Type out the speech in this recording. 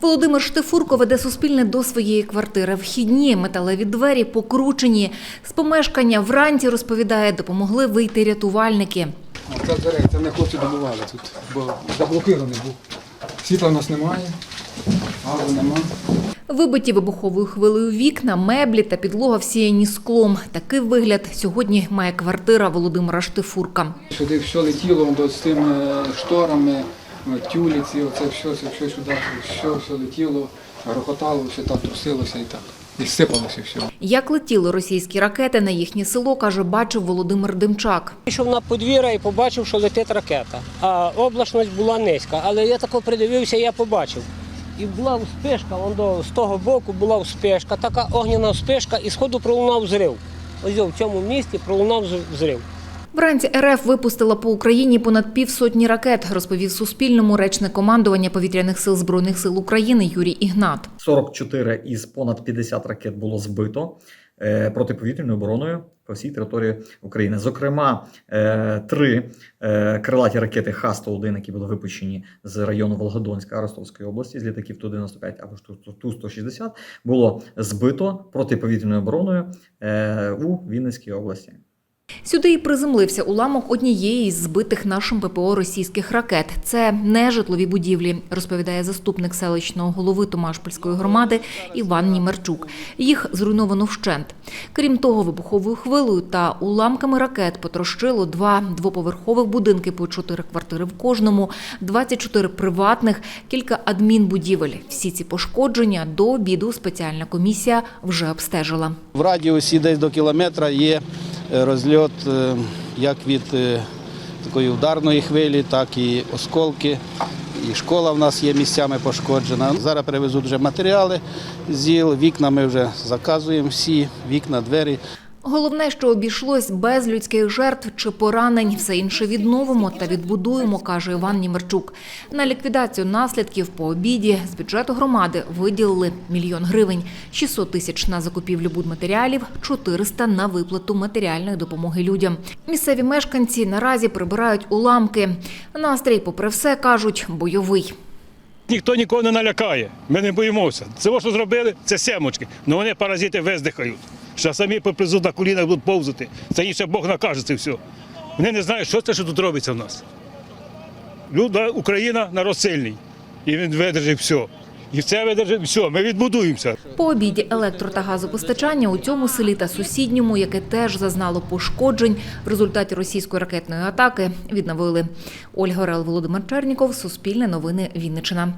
Володимир Штифурко веде суспільне до своєї квартири. Вхідні металеві двері покручені. З помешкання вранці розповідає, допомогли вийти рятувальники. Це дверей, це не хлопці добували тут, бо заблокований був. Світла в нас немає, газу нема. Вибиті вибуховою хвилею вікна, меблі та підлога всіяні склом. Такий вигляд сьогодні має квартира Володимира Штифурка. Сюди все летіло до з тими шторами, тюлі ці, оце все, це все сюди, все, все летіло, грохотало, все так трусилося і так. І сипалося все. Як летіли російські ракети на їхнє село, каже, бачив Володимир Демчак. Вийшов на подвір'я і побачив, що летить ракета. А облачність була низька. Але я тако придивився, я побачив. І була до, з того боку була вспишка, така огняна вспишка, і сходу пролунав зрив. Ось в цьому місті пролунав зрив. Вранці РФ випустила по Україні понад півсотні ракет, розповів Суспільному речник командування повітряних сил збройних сил України Юрій Ігнат. 44 із понад 50 ракет було збито е, протиповітряною обороною по всій території України. Зокрема, е, три е, крилаті ракети Х-101, які були випущені з району Волгодонська Ростовської області, з літаків Ту-95 або ж Ту- Ту-160, було збито протиповітряною обороною у Вінницькій області. Сюди і приземлився уламок однієї із збитих нашим ППО російських ракет. Це не житлові будівлі, розповідає заступник селищного голови Томашпільської громади Іван Німерчук. Їх зруйновано вщент. Крім того, вибуховою хвилею та уламками ракет потрощило два двоповерхових будинки по чотири квартири в кожному, 24 приватних, кілька адмінбудівель. Всі ці пошкодження до обіду спеціальна комісія вже обстежила. В радіусі десь до кілометра є розльот е, як від е, такої ударної хвилі, так і осколки. І школа в нас є місцями пошкоджена. Зараз привезуть вже матеріали ЗІЛ, вікна ми вже заказуємо всі, вікна, двері. Головне, що обійшлось без людських жертв чи поранень, все інше відновимо та відбудуємо, каже Іван Німерчук. На ліквідацію наслідків по обіді з бюджету громади виділили мільйон гривень, 600 тисяч на закупівлю будматеріалів, 400 на виплату матеріальної допомоги людям. Місцеві мешканці наразі прибирають уламки. Настрій, попри все, кажуть, бойовий. Ніхто нікого не налякає. Ми не боїмося. Це що зробили, це семочки. Ну вони паразити виздихають. Що самі поплезуть на колінах будуть повзати. Це їм ще Бог накаже це все. Вони не знають, що це що тут робиться в нас. Люда, Україна народ сильний. І він видержить все. І це видержить все. Ми відбудуємося. По обіді електро та газопостачання у цьому селі та сусідньому, яке теж зазнало пошкоджень в результаті російської ракетної атаки, відновили. Ольга Орел, Володимир Черніков, Суспільне новини, Вінниччина.